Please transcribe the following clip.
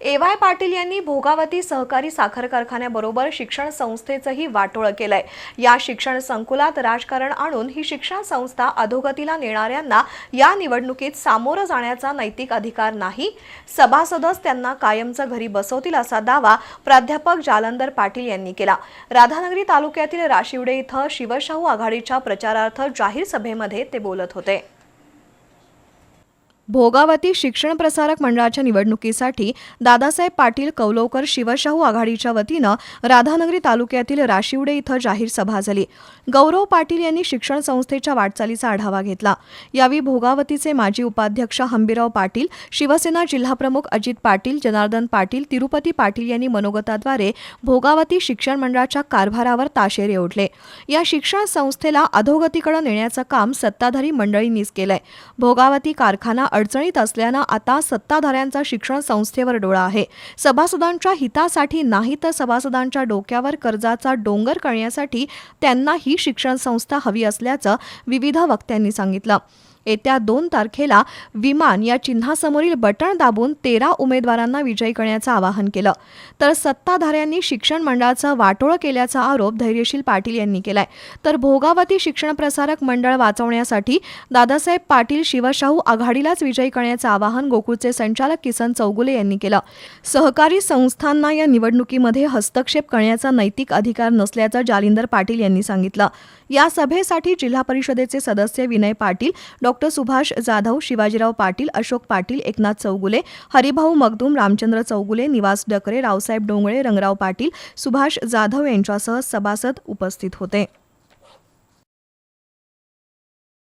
ए Y Patil यांनी भोगावती सहकारी साखर कारखान्याबरोबर शिक्षण संस्थेचंही वाटोळं केलंय. या शिक्षण संकुलात राजकारण आणून ही शिक्षण संस्था अधोगतीला नेणाऱ्यांना या निवडणुकीत सामोरं जाण्याचा नैतिक अधिकार नाही. सभासदच त्यांना कायमचं घरी बसवतील असा दावा प्राध्यापक जालंदर पाटील यांनी केला. राधानगरी तालुक्यातील राशिवडे इथं शिवशाहू आघाडीच्या प्रचारार्थ जाहीर सभेमध्ये ते बोलत होते. भोगावती शिक्षण प्रसारक मंडळाच्या निवडणुकीसाठी दादासाहेब पाटील कौलवकर शिवशाहू आघाडीच्या वतीनं राधानगरी तालुक्यातील राशिवडे इथं जाहीर सभा झाली. गौरव पाटील यांनी शिक्षण संस्थेच्या वाटचालीचा आढावा घेतला. यावेळी भोगावतीचे माजी उपाध्यक्ष हंबीराव पाटील शिवसेना जिल्हाप्रमुख अजित पाटील जनार्दन पाटील तिरुपती पाटील यांनी मनोगताद्वारे भोगावती शिक्षण मंडळाच्या कारभारावर ताशेरे ओढले. या शिक्षण संस्थेला अधोगतीकडे नेण्याचं काम सत्ताधारी मंडळींनीच केलंय. भोगावती कारखाना अडचणीत असल्यानं आता सत्ताधाऱ्यांचा शिक्षण संस्थेवर डोळा आहे. सभासदांच्या हितासाठी नाही तर सभासदांच्या डोक्यावर कर्जाचा डोंगर करण्यासाठी त्यांना ही शिक्षण संस्था हवी असल्याचं विविध वक्त्यांनी सांगितलं. येत्या दोन तारखेला विमान या चिन्हासमोरील बटण दाबून तेरा उमेदवारांना विजयी करण्याचं आवाहन केलं. तर सत्ताधाऱ्यांनी शिक्षण मंडळाचं वाटोळं केल्याचा आरोप धैर्यशील पाटील यांनी केलाय. तर भोगावती शिक्षण प्रसारक मंडळ वाचवण्यासाठी दादासाहेब पाटील शिवशाहू आघाडीलाच विजयी करण्याचं आवाहन गोकुळचे संचालक किसन चौगुले यांनी केलं. सहकारी संस्थांना या निवडणुकीमध्ये हस्तक्षेप करण्याचा नैतिक अधिकार नसल्याचं जालिंदर पाटील यांनी सांगितलं. या सभेसाठी जिल्हा परिषदेचे सदस्य विनय पाटील डॉक्टर सुभाष जाधव शिवाजीराव पाटील अशोक पाटील एकनाथ चौगुले हरिभाऊ मगदूम रामचंद्र चौगुले निवास डकरे रावसाहेब डोंगळे रंगराव पाटील सुभाष जाधव यांच्यासह सभासद उपस्थित होते.